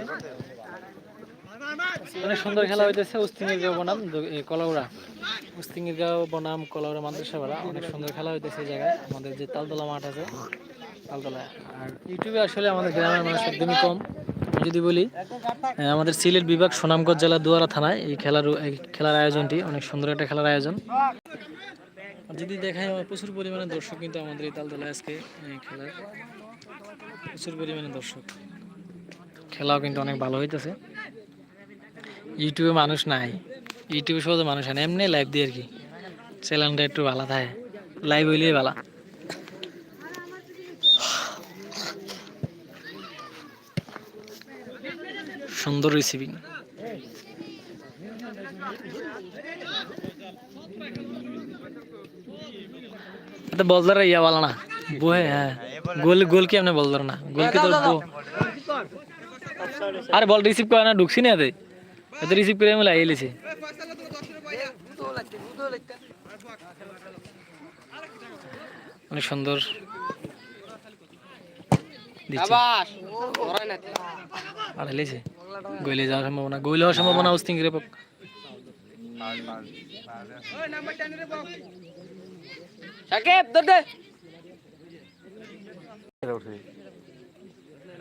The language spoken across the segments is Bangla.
হইতেছে অনেক সুন্দর খেলা হইতেছে উস্তিঙ্গির গাঁও বনাম কলাউড়া। উস্তিঙ্গির গাঁও বনাম, কলাউড়া মাদ্রাসা পাড়া অনেক সুন্দর খেলা হইতেছে এই জায়গায়। আমাদের যে তালতলা মাঠ আছে, তালতলা। আর ইউটিউবে আসলে আমাদের গ্রামের মানুষ একদমই কম। যদি বলি আমাদের সিলেট বিভাগ সুনামগঞ্জ জেলা দুয়ারা থানায় এই খেলার খেলার আয়োজনটি, অনেক সুন্দর একটা খেলার আয়োজন। যদি দেখায় প্রচুর পরিমাণে দর্শক কিন্তু আমাদের এই তালতলায় আজকে খেলার প্রচুর পরিমাণে দর্শক। খেলাও কিন্তু অনেক ভালো হইতেছে। ইউটিউবে মানুষ নাই। ইউটিউবে সহজে মানুষ হয় না, এমনি লাইভ দিয়ে আর কি। চ্যানেলটা একটু ভালো থাকে। লাইভ হইলেই ভালো। সুন্দর রিসিভিং বলদার ইয়া বলা না। বহে হ্যাঁ। গোল গোল কি আপনি বলদার না? গোল কি বো- আরে বল রিসিভ করে না ঢুকছি না এতে। এতে রিসিভ করে আমি লাগিয়ে লিছি অনেক সুন্দর। দিচ্ছে। আর হেলেছে। গইলে যাওয়ার সম্ভাবনা গইলে হওয়ার সম্ভাবনা উস্তিং রে পক সাকিব দৌড় দে।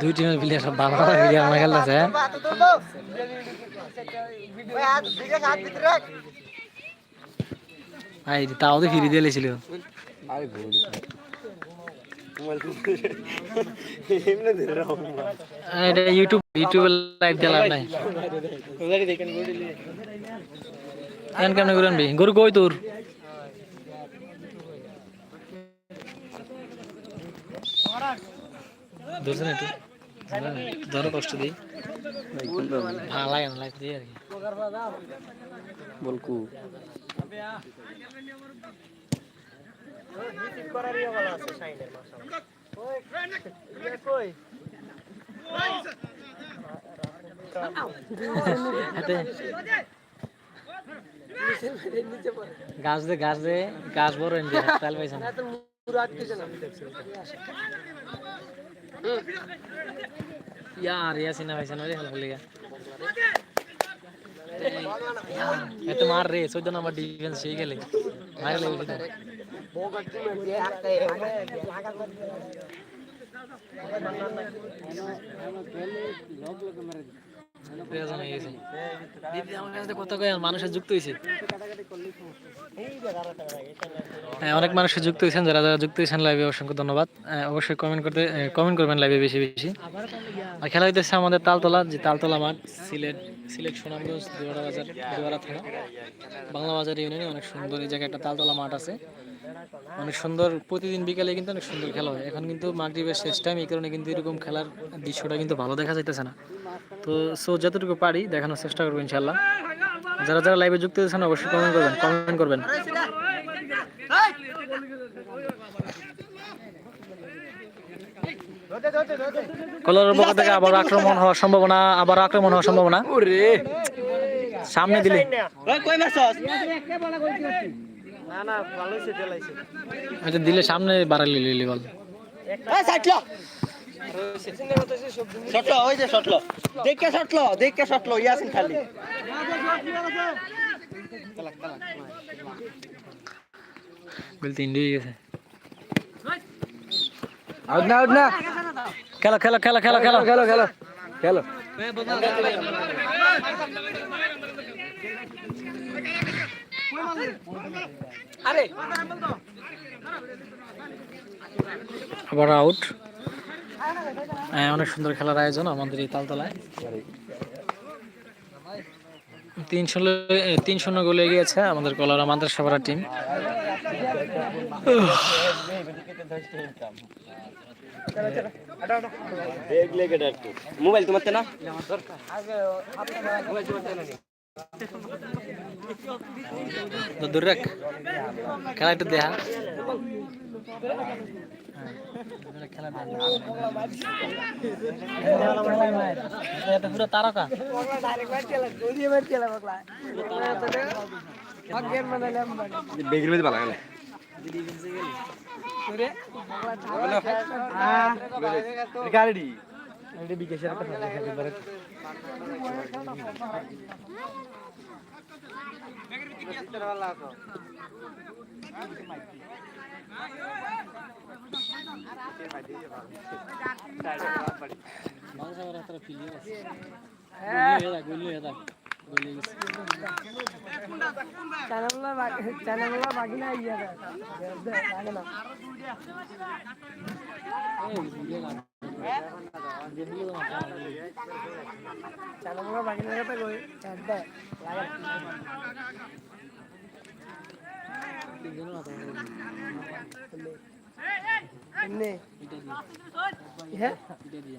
দুই টিমের প্লেয়ার সব ভালো ভালো প্লেয়ার আমার খেলতেছে আই তাও তো ফিরি দিয়ে লেছিল। এটা ইউটিউব ইউটিউবে লাইভ দেওয়া নাই। কেন কেমন করে আনবি গরু কই তোর ধরছে না একটু? ধরো কষ্ট দিই। ভালো লাগে না আর কি। বলকু। গাছ দে গাছ দে গাছ বড় यार या सीना भाई सन में देखना भूल गया ये तो मार रहे सोचो नंबर डिफेंस सही खेले मार ले उसे बहुत अच्छी में ये आते हैं হয়ে, অনেক মানুষের যুক্ত হয়েছেন, যারা যারা যুক্ত হয়েছেন লাইভে অসংখ্য ধন্যবাদ। অবশ্যই কমেন্ট করতে কমেন্ট করবেন লাইভে বেশি বেশি। আর খেলা হইতেছে আমাদের তালতলা, যে তালতলা মাঠ, সিলেট সিলেট সুনামগঞ্জ বাজার থানা। বাংলা বাজার ইউনিয়নে অনেক সুন্দর, এই জায়গায় একটা তালতলা মাঠ আছে। অনেক সুন্দর, প্রতিদিন বিকালে কিন্তু অনেক সুন্দর খেলা হয়। এখন কিন্তু মাগরিবের শেষ টাইম এই কারণে কিন্তু এরকম খেলার দৃশ্যটা কিন্তু ভালো দেখা যাইতেছে না। তো সো যতটুকু পারি দেখানোর চেষ্টা করব ইনশাল্লাহ যারা যারা লাইভে যুক্ত হয়েছেন অবশ্যই কমেন্ট করবেন কমেন্ট করবেন। কলার পক্ষ থেকে আবার আক্রমণ হওয়ার সম্ভাবনা আবার আক্রমণ হওয়ার সম্ভাবনা। সামনে দিলে। ওই কই মাছস আচ্ছা দিলে সামনে বাড়ালি লিলি বল। শটলো ওই যে শটলো দেখকে শটলো দেখকে শটলো ইয়াসিন খালি। গোল তিনটে হয়ে গেছে। আউট না আউট না খেলো খেলো খেলো খেলো খেলো। খেলো খেলো খেলো। আরে। আবার আউট অনেক সুন্দর খেলার আয়োজন আমাদের এই তালতলায়। তিন শূন্য তিন শূন্য গোলে গিয়েছে আমাদের কলারা মাদ্রাসা পাড়া টিম মোবাইল তোমার না দূর রাখ। খেলা একটু দেখা। পুরো তারকা বেগের মধ্যে ভালো গেলে গাড়ি। এটা বিকাশের একটা খেলা খেলতে পারে মানুষ আবার একটা ফিলিং আছে গুলি হয়ে যাক গুলি হয়ে যাক গুলি গেছে এই গুলি না যেগুলো তো মাথা তিনজনের মাথা এটা দিয়ে এটা দিয়ে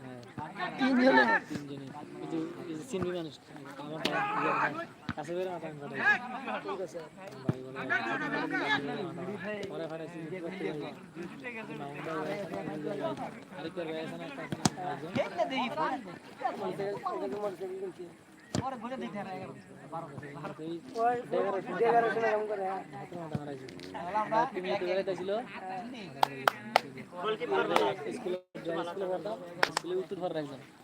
হ্যাঁ তিনজনে কিন্তু এই যে চিনবি মানুষ আমার পরে বলে দিতে আর 11 12 12 12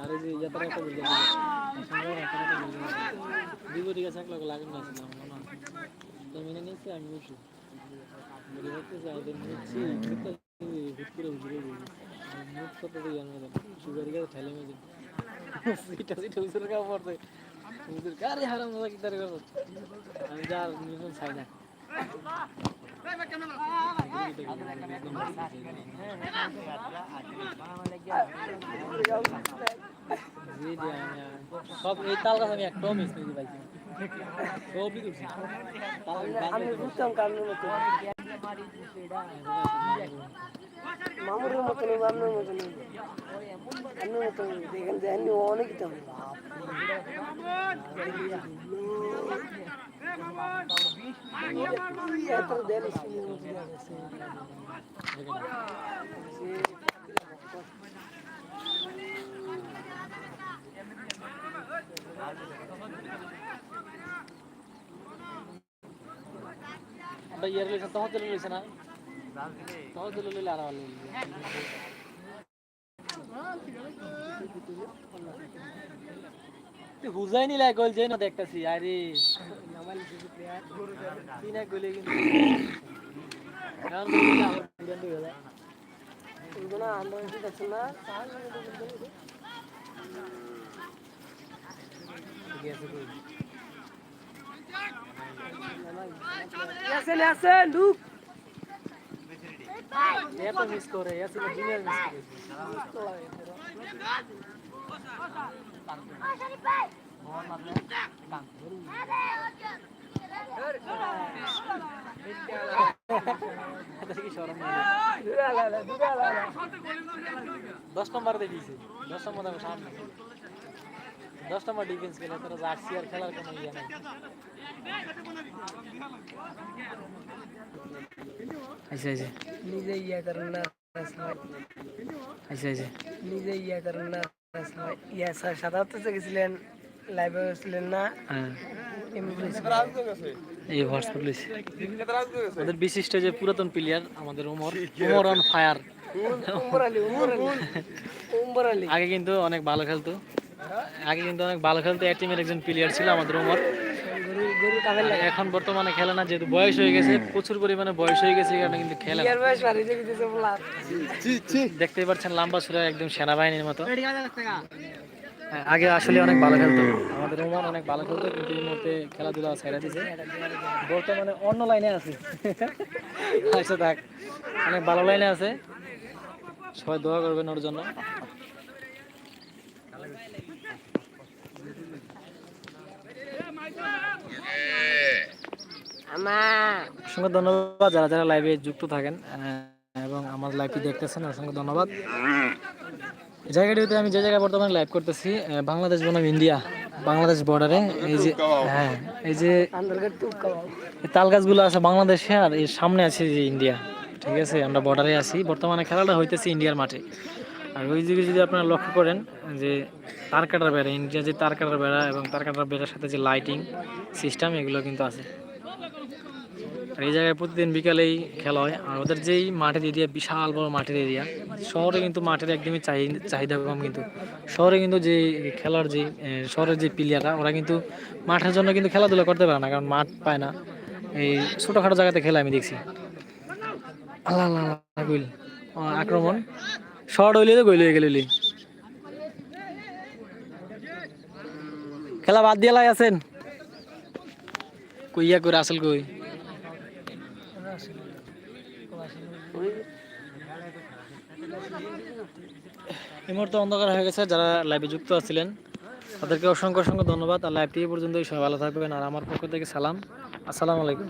আর এই যে ইয়াতার একটা পরিবেশ দুই মেনে নিয়েছি আমি হচ্ছে নিচ্ছি হুট করে হুজুরে মুখ কত দিয়ে জানো সুগার গাছ ঠেলে মেজে সিটা সিটা হুজুর কাপ পড়ছে হুজুর কারে হারাম দাদা কি তার আমি যা নিউজন চাই না সব এই তাল গাছ আমি একটাও মিস নিতে পাইছি সবই করছি আমি বুঝতাম কারণের মতো মামুরের মতো নেই আপনার মতো নেই আপনার মতো দেখেন দেখেন অনেক দাম এত দেন আমরা ইয়ার লইছে তখন না? হুজাই নিলে গোল যাই না দেখতাছি আরে। কি গোলে কিন্তু। এত মিস করে এত জুনিয়র মিস করে দশ নম্বর দেখিয়েছে দশ নম্বর আমি সামনে। দশ নম্বর ডিফেন্স খেলে তোরা জার্সি আর খেলার কোনো ইয়ে নাই। আচ্ছা আচ্ছা নিজে ইয়া করেন না আচ্ছা আচ্ছা নিজে ইয়া করেন না ইয়া স্যার সাধারণত গেছিলেন লাইভে ছিলেন না হ্যাঁ এমনি বলেছিলেন। এই হোয়াটসঅ্যাপ লইছে ওদের বিশিষ্ট যে পুরাতন প্লেয়ার আমাদের ওমর ওমর অন ফায়ার আগে কিন্তু অনেক ভালো খেলতো আগে কিন্তু অনেক ভালো খেলতো এক টিমের একজন প্লেয়ার ছিল আমাদের ওমর এখন বর্তমানে খেলে না যেহেতু বয়স হয়ে গেছে প্রচুর পরিমাণে বয়স হয়ে গেছে কারণে কিন্তু খেলে দেখতেই পাচ্ছেন লম্বা সুরা একদম সেনাবাহিনীর মতো। হ্যাঁ, আগে আসলে অনেক ভালো খেলতো। আমাদের ওমান অনেক ভালো খেলতো কিন্তু এই মুহূর্তে খেলাধুলা ছেড়ে দিছে। বর্তমানে অন্য লাইনে আছে। আচ্ছা থাক। অনেক ভালো লাইনে আছে। সবাই দোয়া করবেন ওর জন্য। অসংখ্য ধন্যবাদ যারা যারা লাইভে যুক্ত থাকেন এবং আমার লাইভটি দেখতেছেন অসংখ্য ধন্যবাদ। জায়গাটিতে আমি যে জায়গায় বর্তমানে লাইভ করতেছি বাংলাদেশ বনাম ইন্ডিয়া বাংলাদেশ বর্ডারে এই যে হ্যাঁ এই যে তাল গাছগুলো আছে বাংলাদেশে আর এর সামনে আছে যে ইন্ডিয়া ঠিক আছে? আমরা বর্ডারে আছি। বর্তমানে খেলাটা হইতেছে ইন্ডিয়ার মাঠে। আর ওই দিকে যদি আপনারা লক্ষ্য করেন যে তার কাটার বেড়া ইন্ডিয়া যে তার কাটার বেড়া এবং তার কাটার বেড়ার সাথে যে লাইটিং সিস্টেম এগুলো কিন্তু আছে আর এই জায়গায় প্রতিদিন বিকালেই খেলা হয় আর ওদের যেই মাঠের এরিয়া বিশাল বড় মাঠের এরিয়া শহরে কিন্তু মাঠের একদমই চাহি- চাহিদা কম কিন্তু শহরে কিন্তু যে খেলার যে শহরের যে প্লেয়াররা ওরা কিন্তু মাঠের জন্য কিন্তু খেলাধুলা করতে পারে না কারণ মাঠ পায় না এই ছোটোখাটো জায়গাতে খেলে আমি দেখছি আল্লাহ আল্লাহ আক্রমণ শর্ট হইলে তো গেল খেলা বাদ দিয়ে লাই আছেন? কইয়া করে আসল কই? এই মুহূর্তে অন্ধকার হয়ে গেছে, যারা লাইভে যুক্ত আছিলেন, তাদেরকে অসংখ্য অসংখ্য ধন্যবাদ। আর লাইভটি পর্যন্তই, সবাই ভালো থাকবেন। আর আমার পক্ষ থেকে সালাম। আসসালামু আলাইকুম।